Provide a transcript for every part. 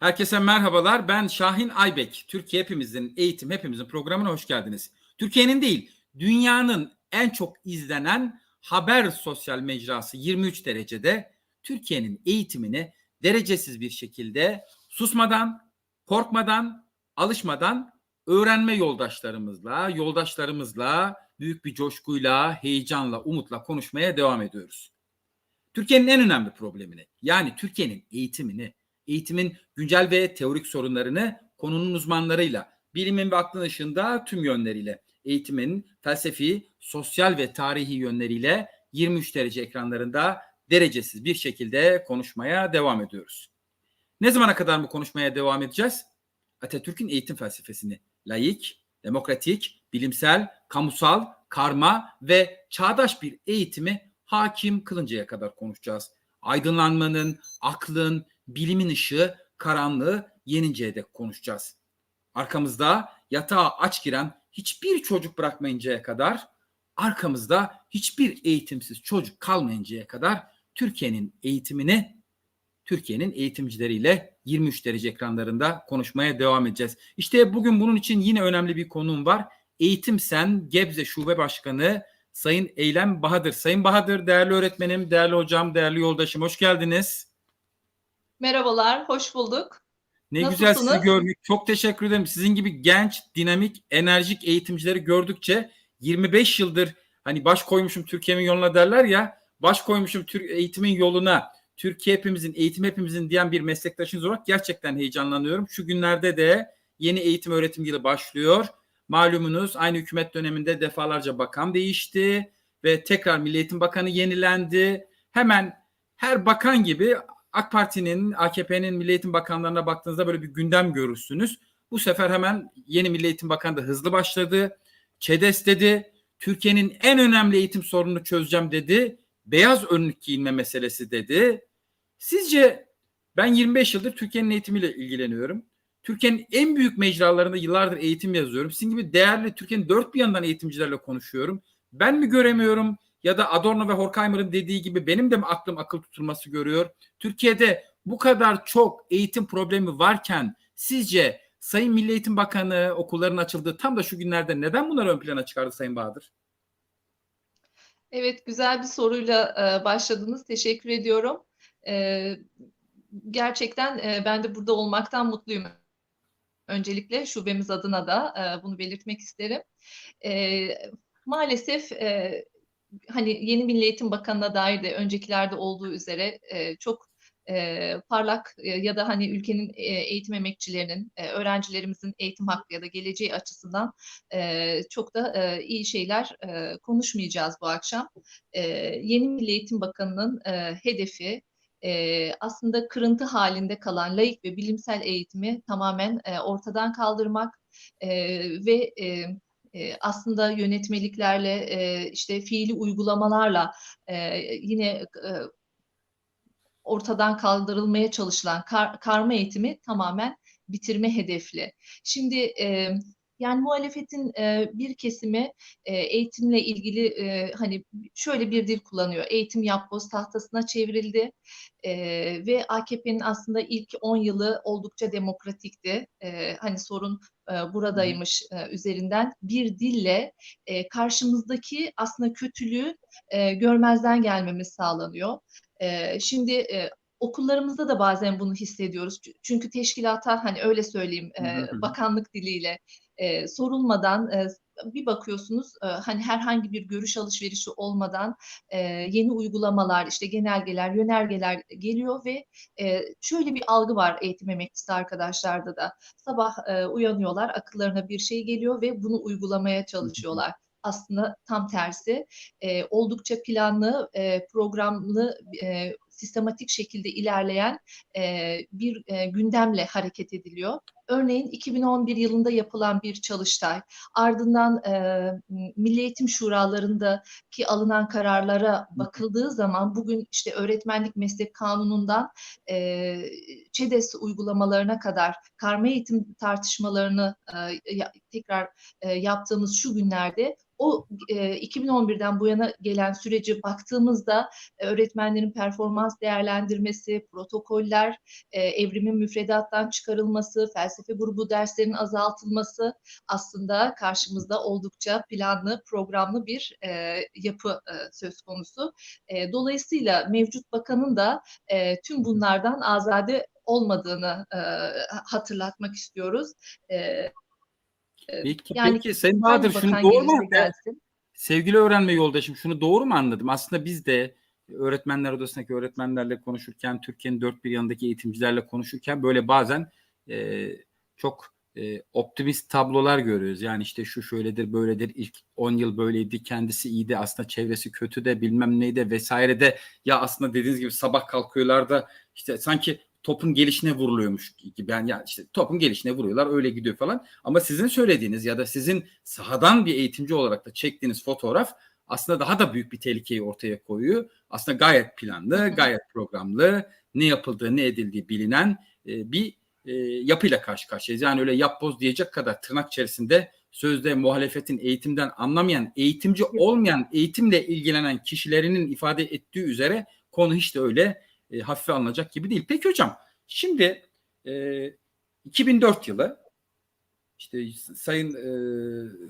Herkese merhabalar. Ben Şahin Aybek. Türkiye Hepimizin Eğitim Hepimizin programına hoş geldiniz. Türkiye'nin değil, dünyanın en çok izlenen haber sosyal mecrası 23 derecede Türkiye'nin eğitimini derecesiz bir şekilde susmadan, korkmadan, alışmadan öğrenme yoldaşlarımızla, yoldaşlarımızla büyük bir coşkuyla, heyecanla, umutla konuşmaya devam ediyoruz. Türkiye'nin en önemli problemini yani Türkiye'nin eğitimini, eğitimin güncel ve teorik sorunlarını konunun uzmanlarıyla, bilimin ve aklın ışığında tüm yönleriyle, eğitimin felsefi, sosyal ve tarihi yönleriyle 23 derece ekranlarında derecesiz bir şekilde konuşmaya devam ediyoruz. Ne zamana kadar bu konuşmaya devam edeceğiz? Atatürk'ün eğitim felsefesini laik, demokratik, bilimsel, kamusal, karma ve çağdaş bir eğitimi hakim kılıncaya kadar konuşacağız. Aydınlanmanın, aklın, bilimin ışığı karanlığı yeninceye dek konuşacağız. Arkamızda yatağa aç giren hiçbir çocuk bırakmayıncaya kadar, arkamızda hiçbir eğitimsiz çocuk kalmayıncaya kadar Türkiye'nin eğitimini Türkiye'nin eğitimcileriyle 23 derece ekranlarında konuşmaya devam edeceğiz. İşte bugün bunun için yine önemli bir konuğum var. Eğitim Sen Gebze Şube Başkanı Sayın Eylem Bahadır. Sayın Bahadır değerli öğretmenim, değerli hocam, değerli yoldaşım hoş geldiniz. Merhabalar, hoş bulduk. Ne Nasılsınız? güzel sizi görmek. Çok teşekkür ederim. Sizin gibi genç, dinamik, enerjik eğitimcileri gördükçe 25 yıldır hani baş koymuşum Türkiye'min yoluna derler ya, baş koymuşum Türk eğitimin yoluna. Türkiye hepimizin, eğitim hepimizin diyen bir meslektaşınız olarak gerçekten heyecanlanıyorum. Şu günlerde de yeni eğitim öğretim yılı başlıyor. Malumunuz aynı hükümet döneminde defalarca bakan değişti ve tekrar Milli Eğitim Bakanı yenilendi. Hemen her bakan gibi AK Parti'nin, AKP'nin Milli Eğitim Bakanlarına baktığınızda böyle bir gündem görürsünüz. Bu sefer hemen yeni Milli Eğitim Bakanı da hızlı başladı. ÇEDES dedi. Türkiye'nin en önemli eğitim sorununu çözeceğim dedi. Beyaz önlük giyinme meselesi dedi. Sizce ben 25 yıldır Türkiye'nin eğitimiyle ilgileniyorum. Türkiye'nin en büyük mecralarında yıllardır eğitim yazıyorum. Sizin gibi değerli Türkiye'nin dört bir yandan eğitimcilerle konuşuyorum. Ben mi göremiyorum ya da Adorno ve Horkheimer'ın dediği gibi benim de mi aklım akıl tutulması görüyor? Türkiye'de bu kadar çok eğitim problemi varken sizce Sayın Milli Eğitim Bakanı okulların açıldığı tam da şu günlerde neden bunları ön plana çıkardı Sayın Bahadır? Evet, güzel bir soruyla e, başladınız. Teşekkür ediyorum. E, gerçekten e, ben de burada olmaktan mutluyum. Öncelikle şubemiz adına da bunu belirtmek isterim. Maalesef hani yeni Milli Eğitim Bakanı'na dair de öncekilerde olduğu üzere e, çok e, parlak e, ya da hani ülkenin e, eğitim emekçilerinin, e, öğrencilerimizin eğitim hakkı ya da geleceği açısından e, çok da e, iyi şeyler e, konuşmayacağız bu akşam. E, yeni Milli Eğitim Bakanı'nın e, hedefi e, aslında kırıntı halinde kalan laik ve bilimsel eğitimi tamamen e, ortadan kaldırmak e, ve e, aslında yönetmeliklerle işte fiili uygulamalarla yine ortadan kaldırılmaya çalışılan kar, karma eğitimi tamamen bitirme hedefli. Şimdi e, yani muhalefetin e, bir kesimi e, eğitimle ilgili e, hani şöyle bir dil kullanıyor. Eğitim yapboz tahtasına çevrildi e, ve AKP'nin aslında ilk 10 yılı oldukça demokratikti. E, hani sorun e, buradaymış e, üzerinden bir dille e, karşımızdaki aslında kötülüğü e, görmezden gelmemiz sağlanıyor. E, şimdi e, okullarımızda da bazen bunu hissediyoruz. Çünkü teşkilata hani öyle söyleyeyim e, bakanlık diliyle e, sorulmadan e, bir bakıyorsunuz e, hani herhangi bir görüş alışverişi olmadan e, yeni uygulamalar işte genelgeler yönergeler geliyor ve e, şöyle bir algı var eğitim emekçisi arkadaşlarda da. Sabah e, uyanıyorlar akıllarına bir şey geliyor ve bunu uygulamaya çalışıyorlar. Aslında tam tersi e, oldukça planlı, e, programlı, e, sistematik şekilde ilerleyen e, bir e, gündemle hareket ediliyor. Örneğin 2011 yılında yapılan bir çalıştay, ardından e, Milli Eğitim Şuralarındaki alınan kararlara bakıldığı zaman bugün işte öğretmenlik meslek kanunundan e, ÇEDES uygulamalarına kadar karma eğitim tartışmalarını e, tekrar e, yaptığımız şu günlerde o e, 2011'den bu yana gelen süreci baktığımızda e, öğretmenlerin performans değerlendirmesi, protokoller, e, evrimin müfredattan çıkarılması, felsefe grubu derslerinin azaltılması aslında karşımızda oldukça planlı, programlı bir e, yapı e, söz konusu. E, dolayısıyla mevcut bakanın da e, tüm bunlardan azade olmadığını e, hatırlatmak istiyoruz. E, Peki, yani peki Sayın Bahadır şunu doğru mu? gelsin. Sevgili öğrenme yoldaşım şunu doğru mu anladım? Aslında biz de öğretmenler odasındaki öğretmenlerle konuşurken, Türkiye'nin dört bir yanındaki eğitimcilerle konuşurken böyle bazen e, çok e, optimist tablolar görüyoruz. Yani işte şu şöyledir, böyledir. İlk 10 yıl böyleydi, kendisi iyiydi, aslında çevresi kötü de bilmem neydi vesaire de ya aslında dediğiniz gibi sabah kalkıyorlar da işte sanki topun gelişine vuruluyormuş gibi. Yani ya işte topun gelişine vuruyorlar öyle gidiyor falan. Ama sizin söylediğiniz ya da sizin sahadan bir eğitimci olarak da çektiğiniz fotoğraf aslında daha da büyük bir tehlikeyi ortaya koyuyor. Aslında gayet planlı, gayet programlı, ne yapıldığı, ne edildiği bilinen e, bir e, yapıyla karşı karşıyayız. Yani öyle yap boz diyecek kadar tırnak içerisinde sözde muhalefetin eğitimden anlamayan, eğitimci olmayan, eğitimle ilgilenen kişilerinin ifade ettiği üzere konu hiç de öyle e, hafife alınacak gibi değil. Peki hocam şimdi e, 2004 yılı işte Sayın e,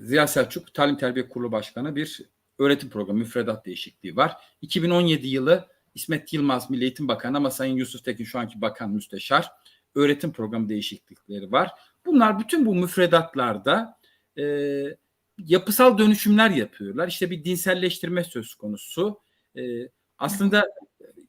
Ziya Selçuk Talim Terbiye Kurulu Başkanı bir öğretim programı müfredat değişikliği var. 2017 yılı İsmet Yılmaz Milli Eğitim Bakanı ama Sayın Yusuf Tekin şu anki bakan müsteşar öğretim programı değişiklikleri var. Bunlar bütün bu müfredatlarda e, yapısal dönüşümler yapıyorlar. İşte bir dinselleştirme söz konusu. E, aslında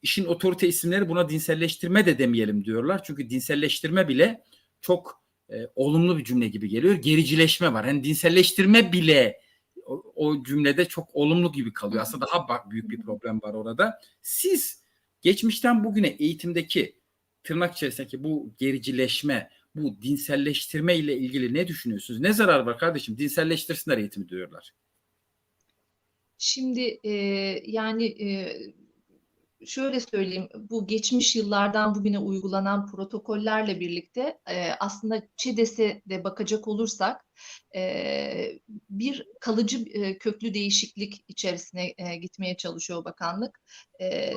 işin otorite isimleri buna dinselleştirme de demeyelim diyorlar. Çünkü dinselleştirme bile çok e, olumlu bir cümle gibi geliyor. Gericileşme var. Yani dinselleştirme bile o, o cümlede çok olumlu gibi kalıyor. Aslında daha büyük bir problem var orada. Siz geçmişten bugüne eğitimdeki tırnak içerisindeki bu gericileşme, bu dinselleştirme ile ilgili ne düşünüyorsunuz? Ne zarar var kardeşim? Dinselleştirsinler eğitimi diyorlar. Şimdi e, yani e, şöyle söyleyeyim, bu geçmiş yıllardan bugüne uygulanan protokollerle birlikte e, aslında ÇEDES'e de bakacak olursak e, bir kalıcı e, köklü değişiklik içerisine e, gitmeye çalışıyor bakanlık. E,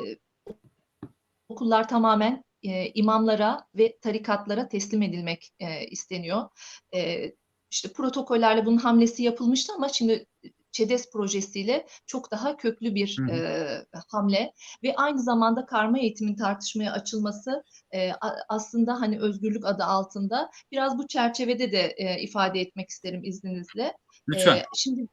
okullar tamamen e, imamlara ve tarikatlara teslim edilmek e, isteniyor. E, işte protokollerle bunun hamlesi yapılmıştı ama şimdi ÇEDES projesiyle çok daha köklü bir e, hamle ve aynı zamanda karma eğitimin tartışmaya açılması e, aslında hani özgürlük adı altında biraz bu çerçevede de e, ifade etmek isterim izninizle. Lütfen. E, şimdi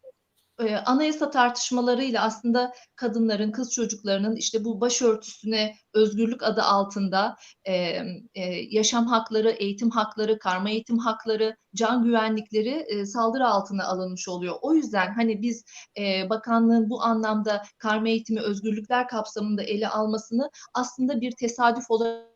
e, anayasa tartışmalarıyla aslında kadınların, kız çocuklarının işte bu başörtüsüne özgürlük adı altında e, e, yaşam hakları, eğitim hakları, karma eğitim hakları, can güvenlikleri e, saldırı altına alınmış oluyor. O yüzden hani biz e, bakanlığın bu anlamda karma eğitimi özgürlükler kapsamında ele almasını aslında bir tesadüf olarak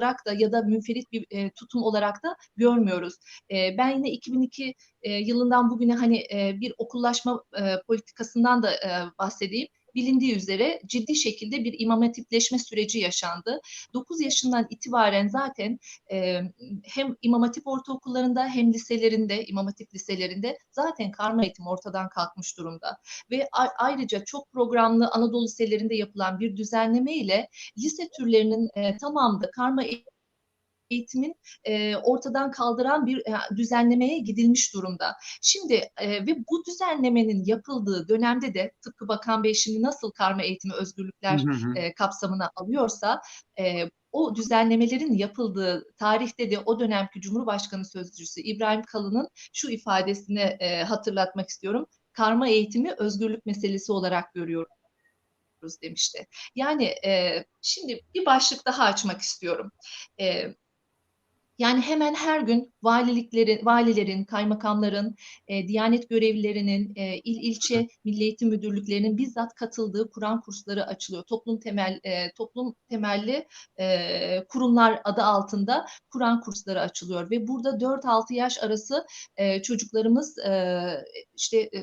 olarak da ya da münferit bir e, tutum olarak da görmüyoruz. E, ben yine 2002 e, yılından bugüne hani e, bir okullaşma e, politikasından da e, bahsedeyim bilindiği üzere ciddi şekilde bir imam hatipleşme süreci yaşandı. 9 yaşından itibaren zaten e, hem imam hatip ortaokullarında hem liselerinde, imam hatip liselerinde zaten karma eğitim ortadan kalkmış durumda. Ve ayrıca çok programlı Anadolu liselerinde yapılan bir düzenleme ile lise türlerinin e, tamamında karma eğitim eğitimin e, ortadan kaldıran bir e, düzenlemeye gidilmiş durumda. Şimdi e, ve bu düzenlemenin yapıldığı dönemde de tıpkı Bakan Bey şimdi nasıl karma eğitimi özgürlükler hı hı. E, kapsamına alıyorsa e, o düzenlemelerin yapıldığı tarihte de o dönemki Cumhurbaşkanı Sözcüsü İbrahim Kalın'ın şu ifadesini e, hatırlatmak istiyorum. Karma eğitimi özgürlük meselesi olarak görüyorum demişti. Yani e, şimdi bir başlık daha açmak istiyorum. E, yani hemen her gün valiliklerin, valilerin, kaymakamların, e, diyanet görevlilerinin, e, il ilçe milli eğitim müdürlüklerinin bizzat katıldığı Kur'an kursları açılıyor. Toplum temel e, toplum temelli e, kurumlar adı altında Kur'an kursları açılıyor ve burada 4-6 yaş arası e, çocuklarımız e, işte e,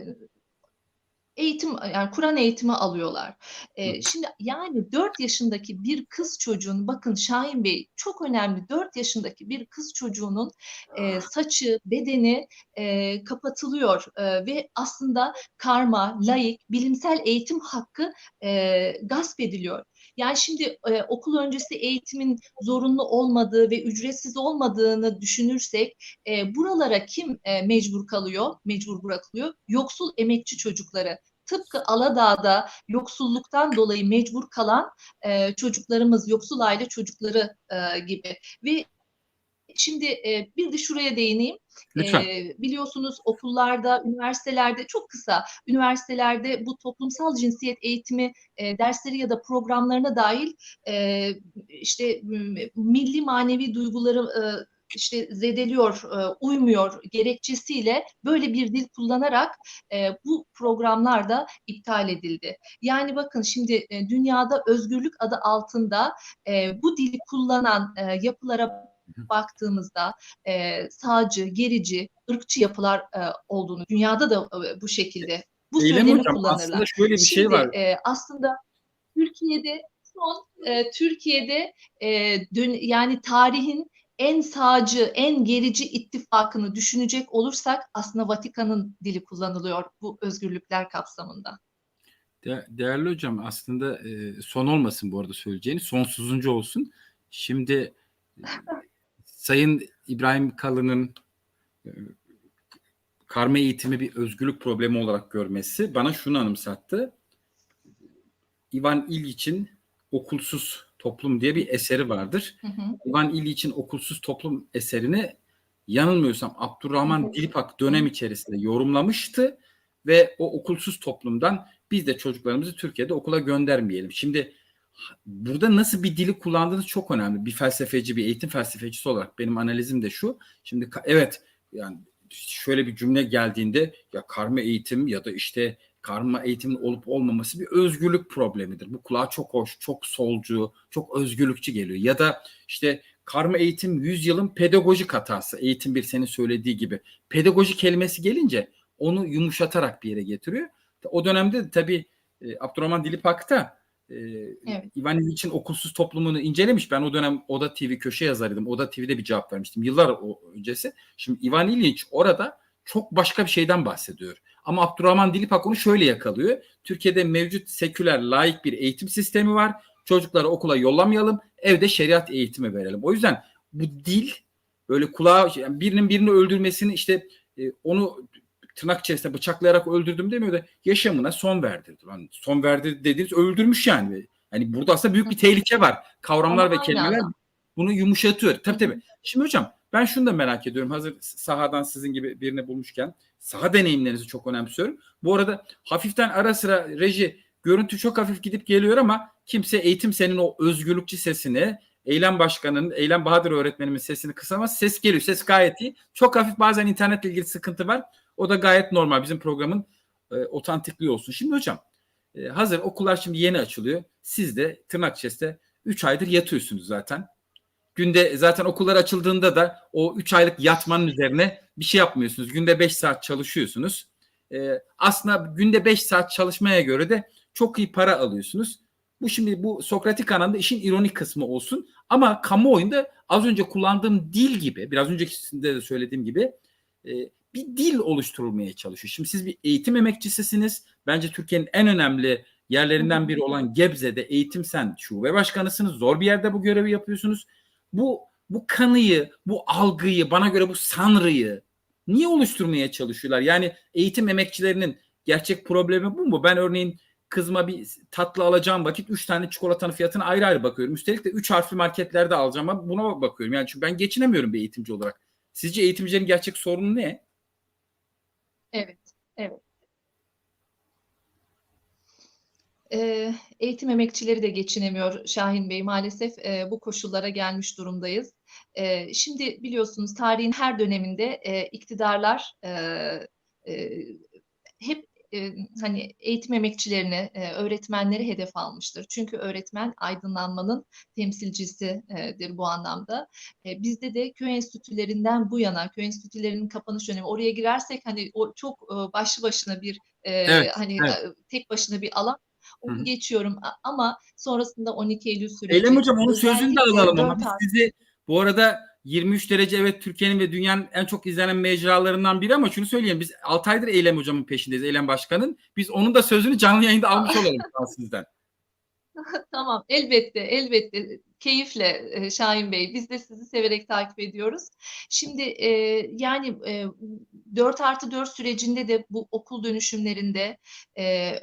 eğitim yani Kur'an eğitimi alıyorlar. E, şimdi yani 4 yaşındaki bir kız çocuğun bakın Şahin Bey çok önemli 4 yaşındaki bir kız çocuğunun e, saçı, bedeni e, kapatılıyor e, ve aslında karma, laik, bilimsel eğitim hakkı e, gasp ediliyor. Yani şimdi e, okul öncesi eğitimin zorunlu olmadığı ve ücretsiz olmadığını düşünürsek e, buralara kim e, mecbur kalıyor, mecbur bırakılıyor? Yoksul emekçi çocukları. Tıpkı Aladağ'da yoksulluktan dolayı mecbur kalan e, çocuklarımız, yoksul aile çocukları e, gibi. Ve şimdi e, bir de şuraya değineyim. Lütfen. E, biliyorsunuz okullarda, üniversitelerde çok kısa, üniversitelerde bu toplumsal cinsiyet eğitimi e, dersleri ya da programlarına dahil e, işte milli manevi duyguları e, işte zedeliyor, e, uymuyor gerekçesiyle böyle bir dil kullanarak e, bu programlar da iptal edildi. Yani bakın şimdi e, dünyada özgürlük adı altında bu dili kullanan yapılara baktığımızda e, sağcı, gerici, ırkçı yapılar e, olduğunu, dünyada da e, bu şekilde bu Eylem söylemi hocam kullanırlar. aslında şöyle bir Şimdi şey var. e, aslında Türkiye'de son e, Türkiye'de e, dön, yani tarihin en sağcı, en gerici ittifakını düşünecek olursak aslında Vatikan'ın dili kullanılıyor bu özgürlükler kapsamında. De- değerli hocam aslında e, son olmasın bu arada söyleyeceğini sonsuzuncu olsun. Şimdi Sayın İbrahim Kalın'ın e, karma eğitimi bir özgürlük problemi olarak görmesi bana şunu anımsattı. Ivan İlyiç'in Okulsuz Toplum diye bir eseri vardır. Hı hı. Ivan İlyiç'in Okulsuz Toplum eserini yanılmıyorsam Abdurrahman Dilipak dönem içerisinde yorumlamıştı ve o okulsuz toplumdan biz de çocuklarımızı Türkiye'de okula göndermeyelim. Şimdi burada nasıl bir dili kullandığınız çok önemli. Bir felsefeci, bir eğitim felsefecisi olarak benim analizim de şu. Şimdi evet yani şöyle bir cümle geldiğinde ya karma eğitim ya da işte karma eğitimin olup olmaması bir özgürlük problemidir. Bu kulağa çok hoş, çok solcu, çok özgürlükçü geliyor. Ya da işte karma eğitim 100 yılın pedagojik hatası. Eğitim bir senin söylediği gibi. Pedagoji kelimesi gelince onu yumuşatarak bir yere getiriyor. O dönemde de tabii e, Abdurrahman Dilipak da e, Evet. İvan İlyiç'in okulsuz toplumunu incelemiş. Ben o dönem Oda TV köşe yazarıydım. Oda TV'de bir cevap vermiştim. Yıllar o- öncesi. Şimdi İvan İlyiç orada çok başka bir şeyden bahsediyor. Ama Abdurrahman Dilipak onu şöyle yakalıyor. Türkiye'de mevcut seküler, laik bir eğitim sistemi var. Çocukları okula yollamayalım. Evde şeriat eğitimi verelim. O yüzden bu dil böyle kulağa yani birinin birini öldürmesini işte e, onu tırnak içerisinde bıçaklayarak öldürdüm demiyor da yaşamına son verdirdi. Lan son verdi dediğiniz öldürmüş yani. Hani burada aslında büyük bir tehlike var. Kavramlar Ama ve kelimeler adam. bunu yumuşatıyor. Tabii tabii. Şimdi hocam ben şunu da merak ediyorum. Hazır sahadan sizin gibi birini bulmuşken saha deneyimlerinizi çok önemsiyorum. Bu arada hafiften ara sıra reji görüntü çok hafif gidip geliyor ama kimse eğitim senin o özgürlükçü sesini Eylem Başkanı'nın, Eylem Bahadır öğretmenimin sesini kısamaz. Ses geliyor. Ses gayet iyi. Çok hafif bazen internetle ilgili sıkıntı var. O da gayet normal. Bizim programın e, otantikliği olsun. Şimdi hocam e, hazır okullar şimdi yeni açılıyor. Siz de tırnak içerisinde 3 aydır yatıyorsunuz zaten. Günde zaten okullar açıldığında da o 3 aylık yatmanın üzerine bir şey yapmıyorsunuz. Günde 5 saat çalışıyorsunuz. E, aslında günde 5 saat çalışmaya göre de çok iyi para alıyorsunuz. Bu şimdi bu Sokratik anlamda işin ironik kısmı olsun. Ama kamuoyunda az önce kullandığım dil gibi, biraz öncekisinde de söylediğim gibi e, bir dil oluşturulmaya çalışıyor. Şimdi siz bir eğitim emekçisisiniz. Bence Türkiye'nin en önemli yerlerinden biri olan Gebze'de eğitim sen şube başkanısınız. Zor bir yerde bu görevi yapıyorsunuz. Bu bu kanıyı, bu algıyı, bana göre bu sanrıyı niye oluşturmaya çalışıyorlar? Yani eğitim emekçilerinin gerçek problemi bu mu? Ben örneğin kızıma bir tatlı alacağım vakit 3 tane çikolatanın fiyatına ayrı ayrı bakıyorum. Üstelik de 3 harfli marketlerde alacağım ama buna bakıyorum. Yani çünkü ben geçinemiyorum bir eğitimci olarak. Sizce eğitimcilerin gerçek sorunu ne? Evet, evet. Ee, eğitim emekçileri de geçinemiyor Şahin Bey. Maalesef e, bu koşullara gelmiş durumdayız. E, şimdi biliyorsunuz tarihin her döneminde e, iktidarlar e, e, hep e, hani eğitim emekçilerini, e, öğretmenleri hedef almıştır. Çünkü öğretmen aydınlanmanın temsilcisidir bu anlamda. E, bizde de köy enstitülerinden bu yana, köy enstitülerinin kapanış dönemi oraya girersek hani o çok e, başlı başına bir Evet, hani evet. tek başına bir alan. Onu Hı hı. geçiyorum ama sonrasında 12 Eylül süreci. Eylem hocam onun sözünü de alalım ama 4 biz sizi bu arada 23 derece evet Türkiye'nin ve dünyanın en çok izlenen mecralarından biri ama şunu söyleyeyim biz 6 aydır Eylem hocamın peşindeyiz Eylem Başkan'ın. Biz onun da sözünü canlı yayında almış olalım sizden. Tamam, elbette, elbette. Keyifle e, Şahin Bey. Biz de sizi severek takip ediyoruz. Şimdi e, yani e, 4 artı 4 sürecinde de bu okul dönüşümlerinde e,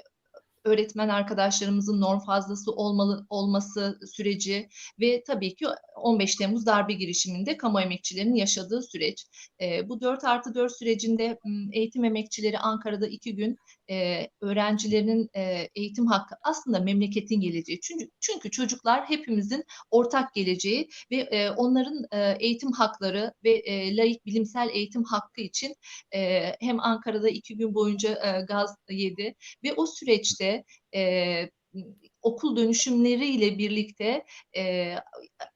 öğretmen arkadaşlarımızın norm fazlası olmalı olması süreci ve tabii ki 15 Temmuz darbe girişiminde kamu emekçilerinin yaşadığı süreç. E, bu 4 artı 4 sürecinde eğitim emekçileri Ankara'da iki gün e, öğrencilerinin e, eğitim hakkı aslında memleketin geleceği. Çünkü çünkü çocuklar hepimizin ortak geleceği ve e, onların e, eğitim hakları ve e, laik bilimsel eğitim hakkı için e, hem Ankara'da iki gün boyunca e, gaz yedi ve o süreçte e, okul dönüşümleriyle birlikte e,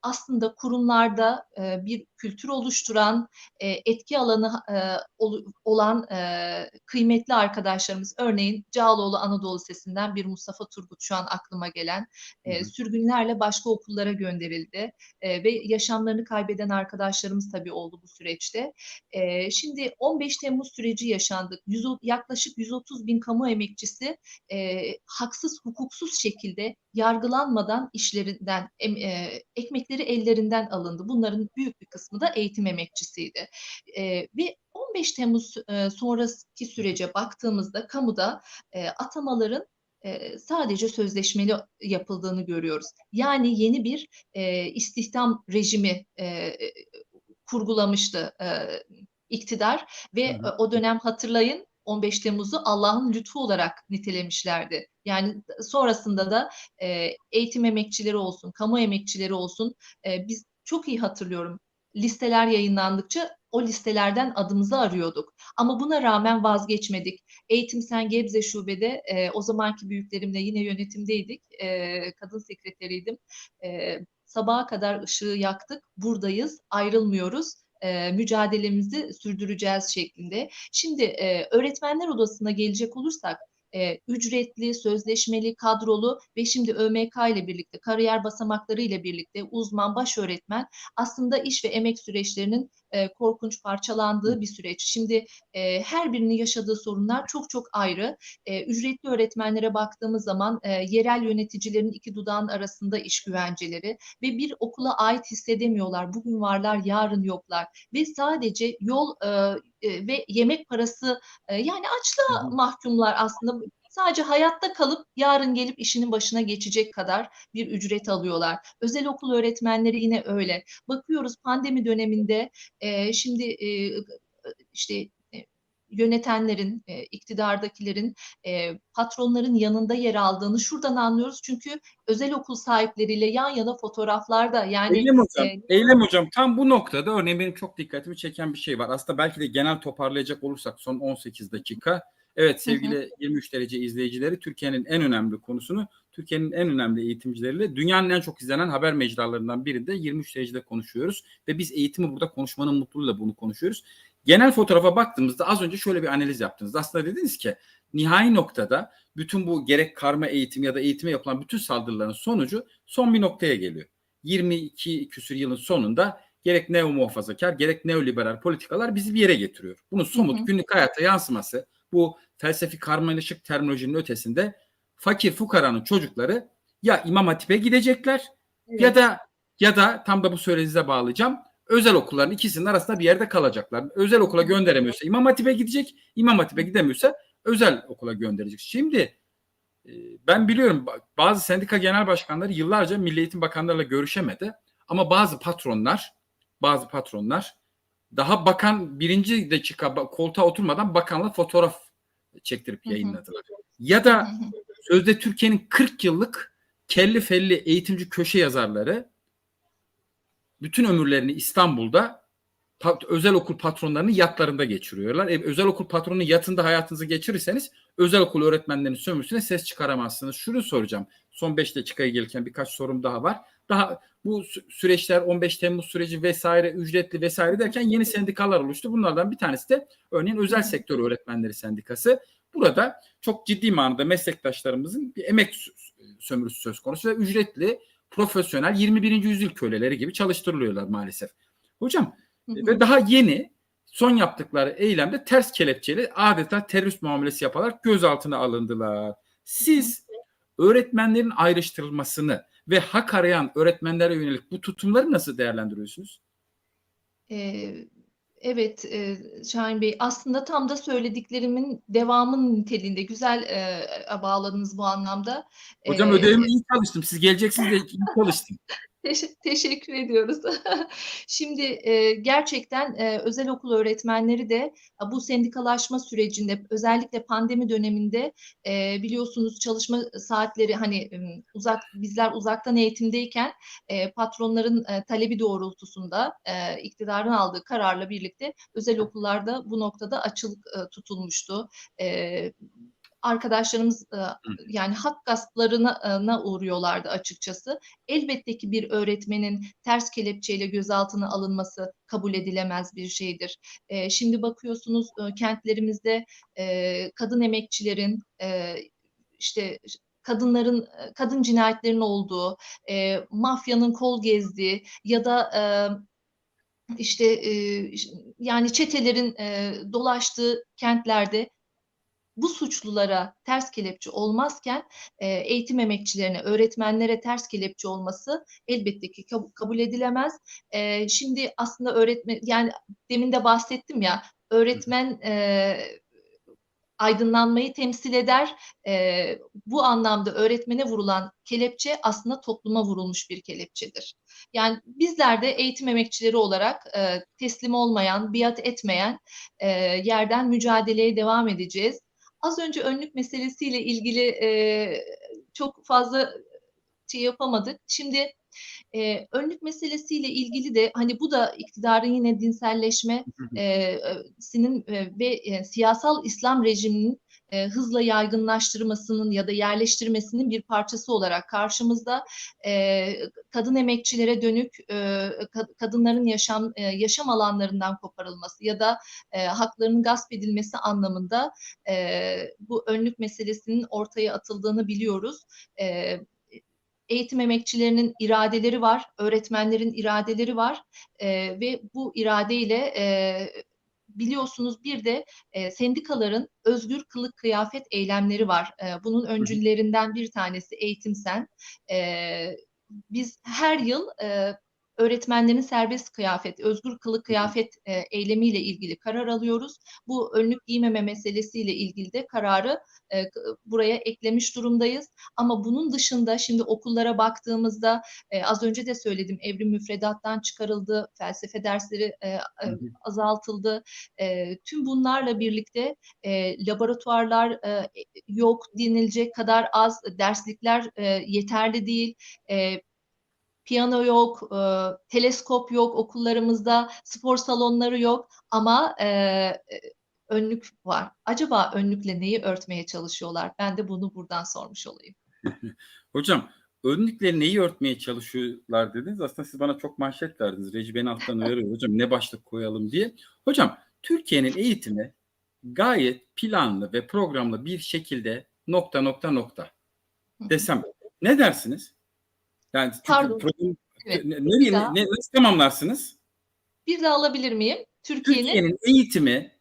aslında kurumlarda e, bir kültür oluşturan, e, etki alanı e, ol- olan e, kıymetli arkadaşlarımız, örneğin Cağaloğlu Anadolu Sesi'nden bir Mustafa Turgut şu an aklıma gelen, e, sürgünlerle başka okullara gönderildi E, ve yaşamlarını kaybeden arkadaşlarımız tabii oldu bu süreçte. E, şimdi 15 Temmuz süreci yaşandık. Yüz, yaklaşık 130 bin kamu emekçisi e, haksız, hukuksuz şekilde yargılanmadan işlerinden, em, e, ekmekleri ellerinden alındı. Bunların büyük bir kısmı da eğitim emekçisiydi. E, ve 15 Temmuz e, sonraki sürece baktığımızda kamuda e, atamaların e, sadece sözleşmeli yapıldığını görüyoruz. Yani yeni bir e, istihdam rejimi e, kurgulamıştı e, iktidar ve Hı hı. e, o dönem hatırlayın 15 Temmuz'u Allah'ın lütfu olarak nitelemişlerdi. Yani sonrasında da e, eğitim emekçileri olsun, kamu emekçileri olsun e, biz çok iyi hatırlıyorum. Listeler yayınlandıkça o listelerden adımızı arıyorduk. Ama buna rağmen vazgeçmedik. Eğitim Sen Gebze Şube'de e, o zamanki büyüklerimle yine yönetimdeydik. E, kadın sekreteriydim. E, sabaha kadar ışığı yaktık. Buradayız, ayrılmıyoruz. E, mücadelemizi sürdüreceğiz şeklinde. Şimdi e, öğretmenler odasına gelecek olursak e, ücretli, sözleşmeli, kadrolu ve şimdi ÖMK ile birlikte, kariyer basamakları ile birlikte uzman, baş öğretmen aslında iş ve emek süreçlerinin e, korkunç parçalandığı bir süreç. Şimdi e, her birinin yaşadığı sorunlar çok çok ayrı. E, ücretli öğretmenlere baktığımız zaman e, yerel yöneticilerin iki dudağın arasında iş güvenceleri ve bir okula ait hissedemiyorlar. Bugün varlar, yarın yoklar ve sadece yol e, e, ve yemek parası e, yani açlığa mahkumlar aslında sadece hayatta kalıp yarın gelip işinin başına geçecek kadar bir ücret alıyorlar. Özel okul öğretmenleri yine öyle. Bakıyoruz pandemi döneminde e, şimdi e, işte e, yönetenlerin, e, iktidardakilerin, e, patronların yanında yer aldığını şuradan anlıyoruz. Çünkü özel okul sahipleriyle yan yana fotoğraflarda yani Eylem hocam, e, Eylem hocam tam bu noktada örneğin benim çok dikkatimi çeken bir şey var. Aslında belki de genel toparlayacak olursak son 18 dakika. Evet sevgili 23 derece izleyicileri Türkiye'nin en önemli konusunu Türkiye'nin en önemli eğitimcileriyle dünyanın en çok izlenen haber mecralarından biri de 23 derecede konuşuyoruz. Ve biz eğitimi burada konuşmanın mutluluğuyla bunu konuşuyoruz. Genel fotoğrafa baktığımızda az önce şöyle bir analiz yaptınız. Aslında dediniz ki nihai noktada bütün bu gerek karma eğitim ya da eğitime yapılan bütün saldırıların sonucu son bir noktaya geliyor. 22 küsür yılın sonunda gerek neo muhafazakar gerek neoliberal politikalar bizi bir yere getiriyor. Bunun somut Hı hı. günlük hayata yansıması bu felsefi karmaşık terminolojinin ötesinde fakir fukaranın çocukları ya İmam Hatip'e gidecekler ya evet. da ya da tam da bu söylediğinize bağlayacağım. Özel okulların ikisinin arasında bir yerde kalacaklar. Özel okula gönderemiyorsa İmam Hatip'e gidecek. İmam Hatip'e gidemiyorsa özel okula gönderecek. Şimdi e, ben biliyorum ba- bazı sendika genel başkanları yıllarca Milli Eğitim Bakanlarıyla görüşemedi. Ama bazı patronlar bazı patronlar daha bakan birinci dakika ba- koltuğa oturmadan bakanla fotoğraf çektirip yayınladılar. Ya da sözde Türkiye'nin 40 yıllık kelli felli eğitimci köşe yazarları bütün ömürlerini İstanbul'da özel okul patronlarının yatlarında geçiriyorlar. E, özel okul patronunun yatında hayatınızı geçirirseniz özel okul öğretmenlerinin sömürüsüne ses çıkaramazsınız. Şunu soracağım. Son 5 dakikaya gelirken birkaç sorum daha var. Daha bu sü- süreçler 15 Temmuz süreci vesaire ücretli vesaire derken yeni sendikalar oluştu. Bunlardan bir tanesi de örneğin özel sektör öğretmenleri sendikası. Burada çok ciddi manada meslektaşlarımızın bir emek sö- sömürüsü söz konusu ve ücretli, profesyonel 21. yüzyıl köleleri gibi çalıştırılıyorlar maalesef. Hocam Hı hı. ve daha yeni son yaptıkları eylemde ters kelepçeli adeta terörist muamelesi yaparak gözaltına alındılar. Siz öğretmenlerin ayrıştırılmasını ve hak arayan öğretmenlere yönelik bu tutumları nasıl değerlendiriyorsunuz? Ee, Evet e, Şahin Bey aslında tam da söylediklerimin devamının niteliğinde güzel e, bağladınız bu anlamda. Hocam Ee, ödevimi iyi çalıştım. Siz geleceksiniz de iyi çalıştım. Teş- Teşekkür ediyoruz. Şimdi e, gerçekten e, özel okul öğretmenleri de bu sendikalaşma sürecinde özellikle pandemi döneminde e, biliyorsunuz çalışma saatleri hani uzak bizler uzaktan eğitimdeyken patronların talebi doğrultusunda iktidarın aldığı kararla birlikte özel okullarda bu noktada açılık tutulmuştu. E, arkadaşlarımız e, yani hak gasplarına e, uğruyorlardı açıkçası. Elbette ki bir öğretmenin ters kelepçeyle gözaltına alınması kabul edilemez bir şeydir. E, şimdi bakıyorsunuz e, kentlerimizde e, kadın emekçilerin e, işte kadınların kadın cinayetlerinin olduğu, e, mafyanın kol gezdiği ya da e, işte e, yani çetelerin e, dolaştığı kentlerde bu suçlulara ters kelepçe olmazken e, eğitim emekçilerine, öğretmenlere ters kelepçe olması elbette ki kab- kabul edilemez. E, şimdi aslında öğretmen, yani demin de bahsettim ya, öğretmen e, aydınlanmayı temsil eder. E, bu anlamda öğretmene vurulan kelepçe aslında topluma vurulmuş bir kelepçedir. Yani bizler de eğitim emekçileri olarak e, teslim olmayan, biat etmeyen e, yerden mücadeleye devam edeceğiz. Az önce önlük meselesiyle ilgili e, çok fazla şey yapamadık. Şimdi e, önlük meselesiyle ilgili de hani bu da iktidarın yine dinselleşmesinin e, ve e, siyasal İslam rejiminin e, hızla yaygınlaştırmasının ya da yerleştirmesinin bir parçası olarak karşımızda e, kadın emekçilere dönük e, ka- kadınların yaşam e, yaşam alanlarından koparılması ya da e, haklarının gasp edilmesi anlamında e, bu önlük meselesinin ortaya atıldığını biliyoruz. E, eğitim emekçilerinin iradeleri var, öğretmenlerin iradeleri var e, ve bu iradeyle e, biliyorsunuz bir de e, sendikaların özgür kılık kıyafet eylemleri var. E, bunun öncüllerinden bir tanesi Eğitim Sen. E, biz her yıl e, öğretmenlerin serbest kıyafet, özgür kılık kıyafet e, eylemiyle ilgili karar alıyoruz. Bu önlük giymeme meselesiyle ilgili de kararı e, buraya eklemiş durumdayız. Ama bunun dışında şimdi okullara baktığımızda e, az önce de söyledim evrim müfredattan çıkarıldı, felsefe dersleri e, e, azaltıldı. E, tüm bunlarla birlikte e, laboratuvarlar e, yok denilecek kadar az, derslikler e, yeterli değil. E, piyano yok, e, teleskop yok okullarımızda, spor salonları yok ama e, önlük var. Acaba önlükle neyi örtmeye çalışıyorlar? Ben de bunu buradan sormuş olayım. Hocam önlükle neyi örtmeye çalışıyorlar dediniz. Aslında siz bana çok manşet verdiniz. Reji beni alttan uyarıyor hocam ne başlık koyalım diye. Hocam Türkiye'nin eğitimi gayet planlı ve programlı bir şekilde nokta nokta nokta desem ne dersiniz? Yani Pardon. program- Evet. ne, ne, daha. ne, nasıl tamamlarsınız? Bir de alabilir miyim? Türkiye'nin Türkiye'nin eğitimi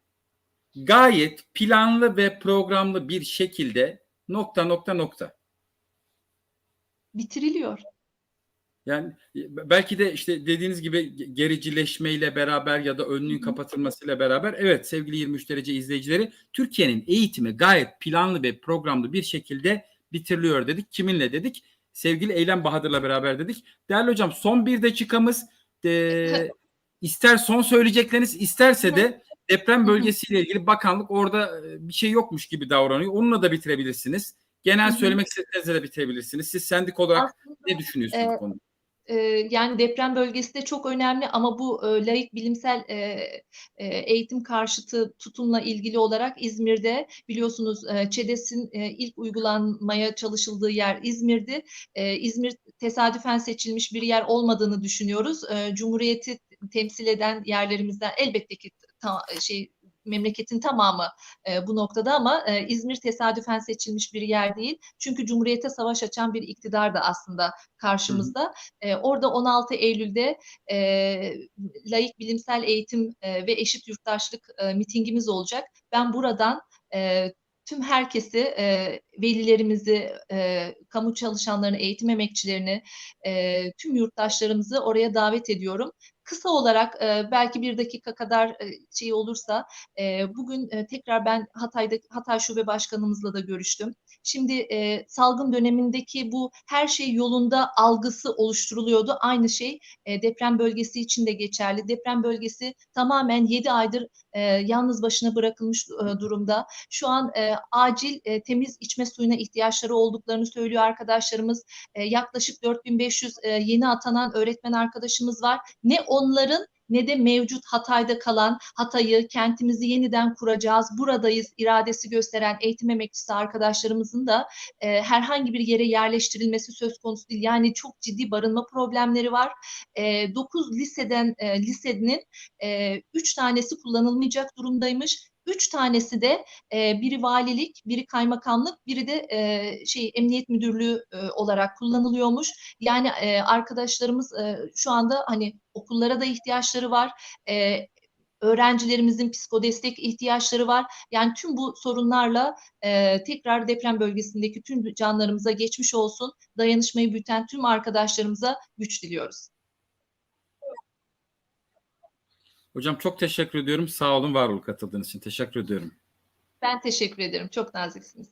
gayet planlı ve programlı bir şekilde nokta nokta nokta. bitiriliyor. Yani e, belki de işte dediğiniz gibi gericileşmeyle beraber ya da önlüğün kapatılmasıyla beraber evet sevgili 23 derece izleyicileri Türkiye'nin eğitimi gayet planlı ve programlı bir şekilde bitiriliyor dedik. Kiminle dedik? Sevgili Eylem Bahadır'la beraber dedik. Değerli hocam son bir dakikamız e, ister son söyleyecekleriniz isterse de deprem bölgesiyle ilgili bakanlık orada e, bir şey yokmuş gibi davranıyor. Onunla da bitirebilirsiniz. Genel söylemek istediğinizle de bitirebilirsiniz. Siz sendik olarak Aslında ne düşünüyorsunuz e, konuda? Yani deprem bölgesi de çok önemli ama bu e, laik bilimsel eğitim karşıtı tutumla ilgili olarak İzmir'de biliyorsunuz ÇEDES'in ilk uygulanmaya çalışıldığı yer İzmir'di. İzmir tesadüfen seçilmiş bir yer olmadığını düşünüyoruz. Cumhuriyeti temsil eden yerlerimizden elbette ki şey memleketin tamamı e, bu noktada ama e, İzmir tesadüfen seçilmiş bir yer değil. Çünkü Cumhuriyete savaş açan bir iktidar da aslında karşımızda. E, orada 16 Eylül'de e, laik bilimsel eğitim e, ve eşit yurttaşlık e, mitingimiz olacak. Ben buradan e, tüm herkesi, e, velilerimizi, e, kamu çalışanlarını, eğitim emekçilerini, e, tüm yurttaşlarımızı oraya davet ediyorum. Kısa olarak e, belki bir dakika kadar e, şey olursa e, bugün e, tekrar ben Hatay'da Hatay Şube Başkanımızla da görüştüm. Şimdi e, salgın dönemindeki bu her şey yolunda algısı oluşturuluyordu. Aynı şey e, deprem bölgesi için de geçerli. Deprem bölgesi tamamen 7 aydır e, yalnız başına bırakılmış e, durumda. Şu an e, acil e, temiz içme suyuna ihtiyaçları olduklarını söylüyor arkadaşlarımız. E, yaklaşık 4500 e, yeni atanan öğretmen arkadaşımız var. Ne onların ne de mevcut Hatay'da kalan Hatay'ı, kentimizi yeniden kuracağız, buradayız iradesi gösteren eğitim emekçisi arkadaşlarımızın da e, herhangi bir yere yerleştirilmesi söz konusu değil. Yani çok ciddi barınma problemleri var. E, 9 liseden e, lisenin 3 tanesi kullanılmayacak durumdaymış. Üç tanesi de e, biri valilik, biri kaymakamlık, biri de e, şey emniyet müdürlüğü e, olarak kullanılıyormuş. Yani e, arkadaşlarımız e, şu anda hani okullara da ihtiyaçları var. E, öğrencilerimizin psikodestek ihtiyaçları var. Yani tüm bu sorunlarla e, tekrar deprem bölgesindeki tüm canlarımıza geçmiş olsun. Dayanışmayı büyüten tüm arkadaşlarımıza güç diliyoruz. Hocam çok teşekkür ediyorum. Sağ olun, var olun katıldığınız için. Teşekkür ediyorum. Ben teşekkür ederim. Çok naziksiniz.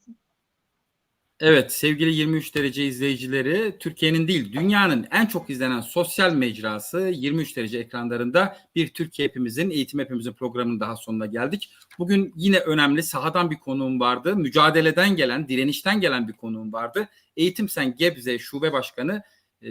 Evet sevgili 23 derece izleyicileri Türkiye'nin değil dünyanın en çok izlenen sosyal mecrası 23 derece ekranlarında bir Türkiye hepimizin eğitim hepimizin programının daha sonuna geldik. Bugün yine önemli sahadan bir konuğum vardı. Mücadeleden gelen, direnişten gelen bir konuğum vardı. Eğitim Sen Gebze Şube Başkanı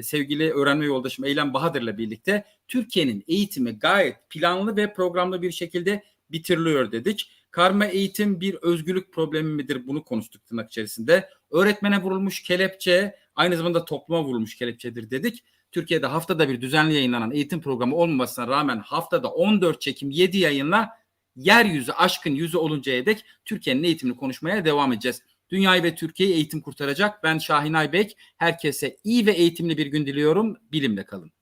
sevgili öğrenme yoldaşım Eylem Bahadır'la birlikte Türkiye'nin eğitimi gayet planlı ve programlı bir şekilde bitiriliyor dedik. Karma eğitim bir özgürlük problemi midir? Bunu konuştuk tırnak içerisinde. Öğretmene vurulmuş kelepçe aynı zamanda topluma vurulmuş kelepçedir dedik. Türkiye'de haftada bir düzenli yayınlanan eğitim programı olmamasına rağmen haftada 14 çekim 7 yayınla yeryüzü aşkın yüzü oluncaya dek Türkiye'nin eğitimini konuşmaya devam edeceğiz. Dünyayı ve Türkiye'yi eğitim kurtaracak. Ben Şahin Aybek. Herkese iyi ve eğitimli bir gün diliyorum. Bilimle kalın.